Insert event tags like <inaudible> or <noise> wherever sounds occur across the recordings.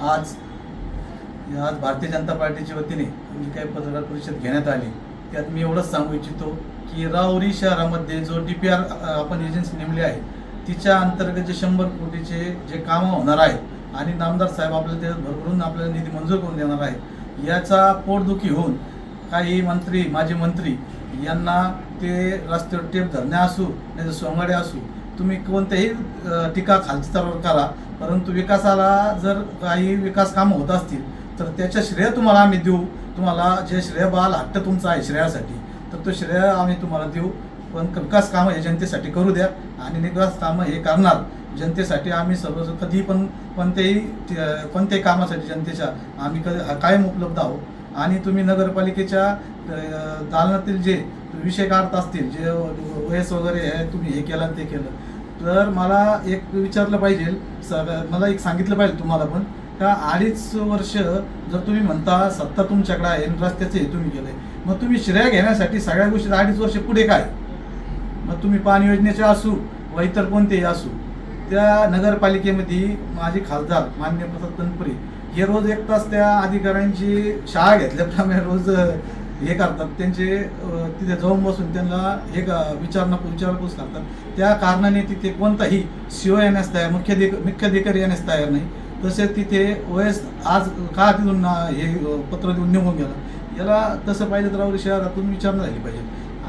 आज आज भारतीय जनता पार्टीच्या वतीने जी काही पत्रकार परिषद घेण्यात आली त्यात मी एवढंच सांगू इच्छितो की राऊरी शहरामध्ये जो डी पी आर आपण एजन्सी नेमली आहे तिच्या अंतर्गत जे शंभर कोटीचे जे कामं होणार आहेत आणि नामदार साहेब आपल्याला त्याच्यात भरभरून आपल्याला निधी मंजूर करून देणार आहे याचा पोटदुखी होऊन काही मंत्री माजी मंत्री यांना ते रस्त्यावर टेप धरणे असू नाही तर सोंगाडे असू तुम्ही कोणत्याही टीका खालची स्तरावर करा. परंतु विकासाला जर काही विकास कामं होत असतील तर त्याचं श्रेय तुम्हाला आम्ही देऊ. तुम्हाला जे श्रेय बाल हट्ट तुमचा आहे श्रेयासाठी तर तो श्रेय आम्ही तुम्हाला देऊ. पण विकास कामं हे जनतेसाठी करू द्या आणि विकास कामं हे करणार. जनतेसाठी आम्ही सर्व कधी पण कोणत्याही कोणत्याही कामासाठी जनतेच्या आम्ही कधी कायम उपलब्ध आहोत. आणि तुम्ही नगरपालिकेच्या दालनातील जे विषय काढत असतील जे वयस वगैरे आहे तुम्ही हे केलं आणि ते केलं. तर मला एक विचारलं पाहिजे मला एक सांगितलं पाहिजे तुम्हाला पण का अडीच वर्ष जर तुम्ही म्हणता सत्ता तुमच्याकडे आहे रस्त्याचे हे तुम्ही केले मग तुम्ही श्रेय घेण्यासाठी सगळ्या गोष्टी अडीच वर्ष पुढे काय? मग तुम्ही पाणी योजनेचे असू व इतर कोणतेही असू त्या नगरपालिकेमध्ये माझे खासदार मान्य प्रसाद तनपुरे हे रोज एक तास त्या अधिकाऱ्यांची शाळा घेतल्याप्रमाणे रोज हे करतात त्यांचे तिथे जाऊन बसून त्यांना हे क- विचारणा विचारपूस करतात. त्या कारणाने तिथे कोणताही शिव येण्यास तयार मुख्याधिक मुख्याधिकारी येण्यास तयार नाही. तसेच तिथे वयस आज का तिथून हे पत्र देऊन निघून गेलं? याला तसं पाहिजे तर शहरातून विचारणा झाली पाहिजे.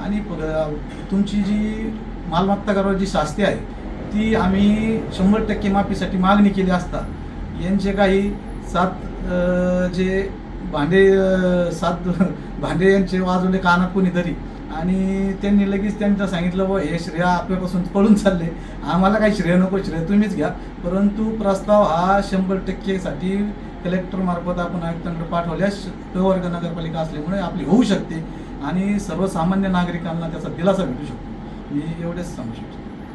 आणि प- तुमची जी मालमत्ता करावर जी शास्ती आहे ती आम्ही शंभर टक्के माफीसाठी मागणी केली असता यांचे काही सात जे भांडे सात <laughs> भांडे यांचे वाजवले कानात कोणीतरी. आणि त्यांनी लगेच त्यांचं सांगितलं व हे श्रेय आपल्यापासून पळून चालले. आम्हाला काही श्रेय नको श्रेय तुम्हीच घ्या. परंतु प्रस्ताव हा शंभर टक्केसाठी कलेक्टरमार्फत आपण आयुक्तांकडे पाठवल्यास प्रवर्ग नगरपालिका असल्यामुळे आपली होऊ शकते आणि सर्वसामान्य नागरिकांना त्याचा दिलासा भेटू शकतो. मी एवढेच सांगू शकतो.